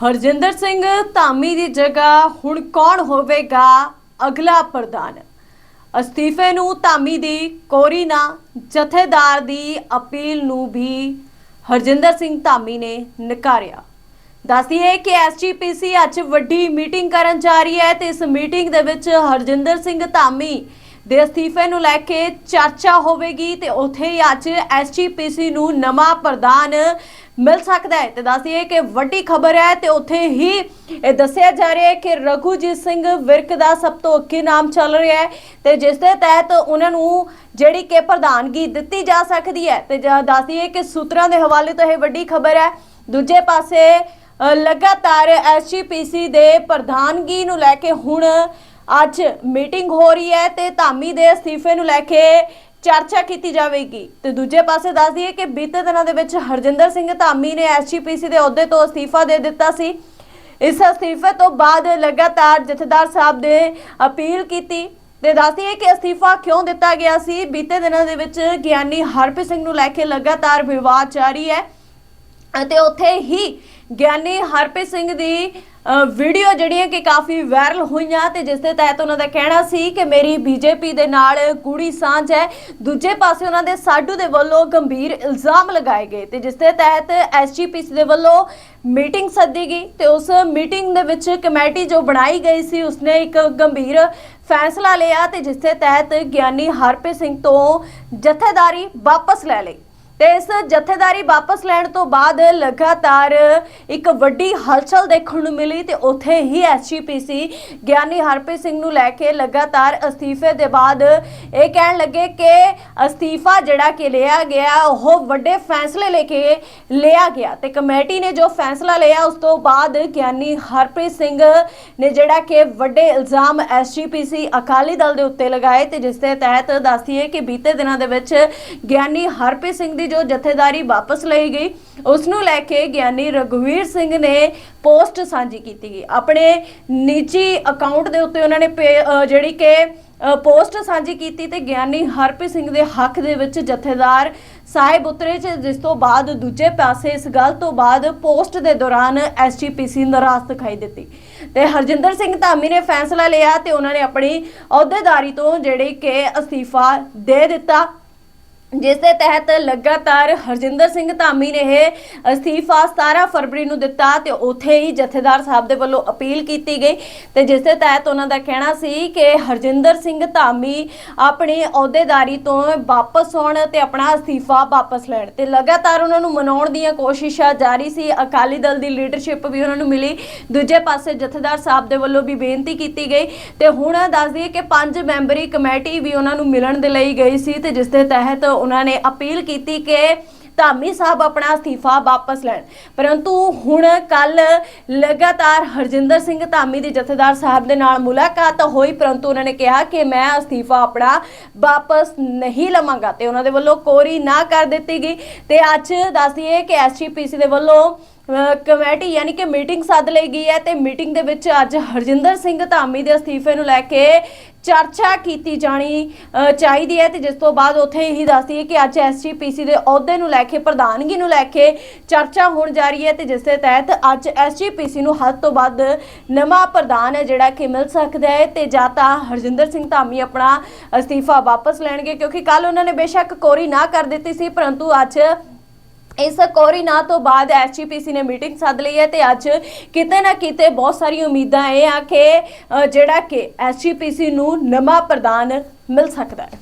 ਹਰਜਿੰਦਰ ਸਿੰਘ ਧਾਮੀ ਦੀ ਜਗ੍ਹਾ ਹੁਣ ਕੌਣ ਹੋਵੇਗਾ? ਅਗਲਾ ਪ੍ਰਧਾਨ। ਅਸਤੀਫੇ ਨੂੰ ਧਾਮੀ ਦੀ ਕੋਰੀ ਨਾ, ਜਥੇਦਾਰ ਦੀ ਅਪੀਲ ਨੂੰ ਵੀ ਹਰਜਿੰਦਰ ਸਿੰਘ ਧਾਮੀ ਨੇ ਨਕਾਰਿਆ। ਦੱਸਦੀਏ ਕਿ ਐਸਜੀਪੀਸੀ ਅੱਜ ਵੱਡੀ ਮੀਟਿੰਗ ਕਰਨ ਜਾ ਰਹੀ ਹੈ ਤੇ ਇਸ ਮੀਟਿੰਗ ਦੇ ਵਿੱਚ ਹਰਜਿੰਦਰ ਸਿੰਘ ਧਾਮੀ ਦੇ ਅਸਤੀਫੇ ਨੂੰ ਲੈ ਕੇ ਚਰਚਾ ਹੋਵੇਗੀ ਤੇ ਉੱਥੇ ਹੀ ਅੱਜ ਐਸਜੀਪੀਸੀ ਨੂੰ ਨਵਾਂ ਪ੍ਰਧਾਨ ਮਿਲ ਸਕਦਾ ਹੈ। ਤੇ ਦੱਸਦੀਏ ਕਿ ਵੱਡੀ ਖਬਰ ਹੈ ਤੇ ਉੱਥੇ ਹੀ ਇਹ ਦੱਸਿਆ ਜਾ ਰਿਹਾ ਹੈ ਕਿ ਰਘੂਜੀਤ ਸਿੰਘ ਵਿਰਕ ਦਾ ਸਭ ਤੋਂ ਅੱਗੇ ਨਾਮ ਚੱਲ ਰਿਹਾ ਹੈ ਤੇ ਜਿਸ ਦੇ ਤਹਿਤ ਉਹਨਾਂ ਨੂੰ ਜਿਹੜੀ ਕਿ ਪ੍ਰਧਾਨਗੀ ਦਿੱਤੀ ਜਾ ਸਕਦੀ ਹੈ। ਤੇ ਜ- ਦੱਸਦੀਏ ਕਿ ਸੂਤਰਾਂ ਦੇ ਹਵਾਲੇ ਤੋਂ ਇਹ ਵੱਡੀ ਖਬਰ ਹੈ। ਦੂਜੇ ਪਾਸੇ ਅ, ਲਗਾਤਾਰ ਐਸਜੀਪੀਸੀ ਦੇ ਪ੍ਰਧਾਨਗੀ ਨੂੰ ਲੈ ਕੇ ਹੁਣ ਅੱਜ ਮੀਟਿੰਗ ਹੋ ਰਹੀ ਹੈ ਤੇ ਧਾਮੀ ਦੇ ਅਸਤੀਫੇ ਨੂੰ ਲੈ ਕੇ ਚਰਚਾ ਕੀਤੀ ਜਾਵੇਗੀ। ਤੇ ਦੂਜੇ ਪਾਸੇ ਦੱਸ ਦਈਏ ਕਿ ਬੀਤੇ ਦਿਨਾਂ ਦੇ ਵਿੱਚ ਹਰਜਿੰਦਰ ਸਿੰਘ ਧਾਮੀ ਨੇ ਐਸਜੀਪੀਸੀ ਦੇ ਅਹੁਦੇ ਤੋਂ ਅਸਤੀਫਾ ਦੇ ਦਿੱਤਾ ਸੀ। ਇਸ ਅਸਤੀਫੇ ਤੋਂ ਬਾਅਦ ਲਗਾਤਾਰ ਜਥੇਦਾਰ ਸਾਹਿਬ ਨੇ ਅਪੀਲ ਕੀਤੀ। ਤੇ ਦੱਸਦੀ ਹੈ ਕਿ ਅਸਤੀਫਾ ਕਿਉਂ ਦਿੱਤਾ ਗਿਆ ਸੀ? ਬੀਤੇ ਦਿਨਾਂ ਦੇ ਵਿੱਚ ਗਿਆਨੀ ਹਰਪ੍ਰੀਤ ਸਿੰਘ ਨੂੰ ਲੈ ਕੇ ਲਗਾਤਾਰ ਵਿਵਾਦ ਜਾਰੀ ਹੈ। ਅਤੇ ਉੱਥੇ ਹੀ ਗਿਆਨੀ ਹਰਪ੍ਰੀਤ ਸਿੰਘ ਦੀ ਵੀਡੀਓ ਜਿਹੜੀਆਂ ਕਿ ਕਾਫੀ ਵਾਇਰਲ ਹੋਈਆਂ ਤੇ ਜਿਸ ਦੇ ਤਹਿਤ ਉਹਨਾਂ ਦਾ ਕਹਿਣਾ ਸੀ ਕਿ ਮੇਰੀ ਬੀਜੇਪੀ ਦੇ ਨਾਲ ਗੂੜੀ ਸਾਂਝ ਹੈ। ਦੂਜੇ ਪਾਸੇ ਉਹਨਾਂ ਦੇ ਸਾਡੂ ਦੇ ਵੱਲੋਂ ਗੰਭੀਰ ਇਲਜ਼ਾਮ ਲਗਾਏ ਗਏ ਤੇ ਜਿਸ ਦੇ ਤਹਿਤ ਐਸਜੀਪੀਸੀ ਦੇ ਵੱਲੋਂ ਮੀਟਿੰਗ ਸੱਦੀ ਗਈ ਤੇ ਉਸ ਮੀਟਿੰਗ ਦੇ ਵਿੱਚ ਕਮੇਟੀ ਜੋ ਬਣਾਈ ਗਈ ਸੀ, ਉਸਨੇ ਇੱਕ ਗੰਭੀਰ ਫੈਸਲਾ ਲਿਆ ਤੇ ਜਿਸ ਦੇ ਤਹਿਤ ਗਿਆਨੀ ਹਰਪ੍ਰੀਤ ਸਿੰਘ ਤੋਂ ਜਥੇਦਾਰੀ ਵਾਪਸ ਲੈ ਲਈ। ਤੇ ਇਸ ਜਥੇਦਾਰੀ ਵਾਪਸ ਲੈਣ ਤੋਂ ਬਾਅਦ ਲਗਾਤਾਰ ਇੱਕ ਵੱਡੀ ਹਲਚਲ ਦੇਖਣ ਨੂੰ ਮਿਲੀ ਤੇ ਉੱਥੇ ਹੀ ਐਸਜੀਪੀਸੀ ਗਿਆਨੀ ਹਰਪ੍ਰੀਤ ਸਿੰਘ ਨੂੰ ਲੈ ਕੇ ਲਗਾਤਾਰ ਅਸਤੀਫੇ ਦੇ ਬਾਅਦ ਇਹ ਕਹਿਣ ਲੱਗੇ ਕਿ ਅਸਤੀਫਾ ਜਿਹੜਾ ਕਿ ਲਿਆ ਗਿਆ, ਉਹ ਵੱਡੇ ਫੈਸਲੇ ਲੈ ਕੇ ਲਿਆ ਗਿਆ ਤੇ ਕਮੇਟੀ ਨੇ ਜੋ ਫੈਸਲਾ ਲਿਆ, ਉਸ ਤੋਂ ਬਾਅਦ ਗਿਆਨੀ ਹਰਪ੍ਰੀਤ ਸਿੰਘ ਨੇ ਜਿਹੜਾ ਕਿ ਵੱਡੇ ਇਲਜ਼ਾਮ ਐਸਜੀਪੀਸੀ ਅਕਾਲੀ ਦਲ ਦੇ ਉੱਤੇ ਲਗਾਏ ਤੇ ਜਿਸ ਦੇ ਤਹਿਤ ਦੱਸਦੀਏ ਕਿ ਬੀਤੇ ਦਿਨਾਂ ਦੇ ਵਿੱਚ ਗਿਆਨੀ ਹਰਪ੍ਰੀਤ ਸਿੰਘ ਦੀ ਜੋ ਜਥੇਦਾਰੀ ਵਾਪਸ ਲਈ ਗਈ, ਉਸ ਨੂੰ ਲੈ ਕੇ ਗਿਆਨੀ ਰਘਵੀਰ ਸਿੰਘ ਨੇ ਪੋਸਟ ਸਾਂਝੀ ਕੀਤੀ ਗਈ। ਆਪਣੇ ਨਿੱਜੀ ਅਕਾਊਂਟ ਦੇ ਉੱਤੇ ਉਹਨਾਂ ਨੇ ਪੇ- ਜਿਹੜੀ ਕਿ ਪੋਸਟ ਸਾਂਝੀ ਕੀਤੀ ਤੇ ਗਿਆਨੀ ਹਰਪ੍ਰੀਤ ਸਿੰਘ ਦੇ ਹੱਕ ਦੇ ਵਿੱਚ ਜਥੇਦਾਰ ਸਾਹਿਬ ਉਤਰੇ ਚ, ਜਿਸ ਤੋਂ ਬਾਅਦ ਦੂਜੇ ਪਾਸੇ ਇਸ ਗੱਲ ਤੋਂ ਬਾਅਦ ਪੋਸਟ ਦੇ ਦੌਰਾਨ ਐਸਜੀਪੀਸੀ ਨਾਰਾਜ਼ ਦਿਖਾਈ ਦਿੱਤੀ। ਤੇ ਹਰਜਿੰਦਰ ਸਿੰਘ ਧਾਮੀ ਨੇ ਫੈਸਲਾ ਲਿਆ ਤੇ ਉਹਨਾਂ ਨੇ ਆਪਣੀ ਅਹੁਦੇਦਾਰੀ ਤੋਂ ਜਿਹੜੀ ਕਿ ਅਸਤੀਫਾ ਦੇ ਦਿੱਤਾ। ਜਿਸ ਦੇ ਤਹਿਤ ਲਗਾਤਾਰ ਹਰਜਿੰਦਰ ਸਿੰਘ ਧਾਮੀ ਨੇ ਇਹ ਅਸਤੀਫਾ 17 ਫਰਵਰੀ ਨੂੰ ਦਿੱਤਾ ਤੇ ਉੱਥੇ ਹੀ ਜਥੇਦਾਰ ਸਾਹਿਬ ਦੇ ਵੱਲੋਂ ਅਪੀਲ ਕੀਤੀ ਗਈ। ਤੇ ਜਿਸ ਦੇ ਤਹਿਤ ਉਹਨਾਂ ਦਾ ਕਹਿਣਾ ਸੀ ਕਿ ਹਰਜਿੰਦਰ ਸਿੰਘ ਧਾਮੀ ਆਪਣੀ ਅਹੁਦੇਦਾਰੀ ਤੋਂ ਵਾਪਸ ਆਉਣ ਤੇ ਆਪਣਾ ਅਸਤੀਫਾ ਵਾਪਸ ਲੈਣ। ਤੇ ਲਗਾਤਾਰ ਉਹਨਾਂ ਨੂੰ ਮਨਾਉਣ ਦੀਆਂ ਕੋਸ਼ਿਸ਼ਾਂ ਜਾਰੀ ਸੀ। ਅਕਾਲੀ ਦਲ ਦੀ ਲੀਡਰਸ਼ਿਪ ਵੀ ਉਹਨਾਂ ਨੂੰ ਮਿਲੀ। ਦੂਜੇ ਪਾਸੇ ਜਥੇਦਾਰ ਸਾਹਿਬ ਦੇ ਵੱਲੋਂ ਵੀ ਬੇਨਤੀ ਕੀਤੀ ਗਈ। ਤੇ ਹੁਣ ਦੱਸ ਦਈਏ ਕਿ ਪੰਜ ਮੈਂਬਰੀ ਕਮੇਟੀ ਵੀ ਉਹਨਾਂ ਨੂੰ ਮਿਲਣ ਦੇ ਲਈ ਗਈ ਸੀ ਤੇ ਜਿਸ ਦੇ ਤਹਿਤ ਉਹਨਾਂ ਨੇ ਅਪੀਲ ਕੀਤੀ ਕਿ ਧਾਮੀ ਸਾਹਿਬ ਆਪਣਾ ਅਸਤੀਫਾ ਵਾਪਸ ਲੈਣ। ਪਰੰਤੂ ਹੁਣ ਕੱਲ ਲਗਾਤਾਰ ਹਰਜਿੰਦਰ ਸਿੰਘ ਧਾਮੀ ਦੇ ਜਥੇਦਾਰ ਸਾਹਿਬ ਦੇ ਨਾਲ ਮੁਲਾਕਾਤ ਹੋਈ, ਪਰੰਤੂ ਉਹਨਾਂ ਨੇ ਕਿਹਾ ਕਿ ਮੈਂ ਅਸਤੀਫਾ ਆਪਣਾ ਵਾਪਸ ਨਹੀਂ ਲਵਾਂਗਾ ਤੇ ਉਹਨਾਂ ਦੇ ਵੱਲੋਂ ਕੋਰੀ ਨਾ ਕਰ ਦਿੱਤੀ ਗਈ। ਤੇ ਅੱਜ ਦੱਸ ਦਈਏ ਕਿ ਐਸਜੀਪੀਸੀ ਦੇ ਵੱਲੋਂ ਕਮੇਟੀ ਯਾਨੀ ਕਿ ਮੀਟਿੰਗ ਸੱਦ ਲਈ ਗਈ ਹੈ ਤੇ ਮੀਟਿੰਗ ਦੇ ਵਿੱਚ ਅੱਜ ਹਰਜਿੰਦਰ ਸਿੰਘ ਧਾਮੀ ਦੇ ਅਸਤੀਫੇ ਨੂੰ ਲੈ ਕੇ ਚਰਚਾ ਕੀਤੀ ਜਾਣੀ ਚਾਹੀਦੀ ਹੈ ਤੇ ਜਿਸ ਤੋਂ ਬਾਅਦ ਉੱਥੇ ਇਹੀ ਦੱਸਦੀ ਹੈ ਕਿ ਅੱਜ ਐਸਜੀਪੀਸੀ ਦੇ ਅਹੁਦੇ ਨੂੰ ਲੈ ਕੇ, ਪ੍ਰਧਾਨਗੀ ਨੂੰ ਲੈ ਕੇ ਚਰਚਾ ਹੋਣ ਜਾ ਰਹੀ ਹੈ ਤੇ ਜਿਸ ਦੇ ਤਹਿਤ ਅੱਜ ਐਸਜੀਪੀਸੀ ਨੂੰ ਹੱਦ ਤੋਂ ਵੱਧ ਨਵਾਂ ਪ੍ਰਧਾਨ ਹੈ ਜਿਹੜਾ ਕਿ ਮਿਲ ਸਕਦਾ ਹੈ ਤੇ ਜਾਂ ਤਾਂ ਹਰਜਿੰਦਰ ਸਿੰਘ ਧਾਮੀ ਆਪਣਾ ਅਸਤੀਫਾ ਵਾਪਸ ਲੈਣਗੇ ਕਿਉਂਕਿ ਕੱਲ ਉਹਨਾਂ ਨੇ ਬੇਸ਼ੱਕ ਕੋਰੀ ਨਾ ਕਰ ਦਿੱਤੀ ਸੀ, ਪਰੰਤੂ ਅੱਜ ਇਸ ਕੋਰੀ ਨਾ ਤੋਂ ਬਾਅਦ ਐਸਜੀਪੀਸੀ ਨੇ ਮੀਟਿੰਗ ਸੱਦ ਲਈ ਹੈ ਤੇ ਅੱਜ ਕਿਤੇ ਨਾ ਕਿਤੇ ਬਹੁਤ ਸਾਰੀ ਉਮੀਦਾਂ ਇਹ ਆ ਕਿ ਜਿਹੜਾ ਕਿ ਐਸਜੀਪੀਸੀ ਨੂੰ ਨਵਾਂ ਪ੍ਰਧਾਨ ਮਿਲ ਸਕਦਾ ਹੈ।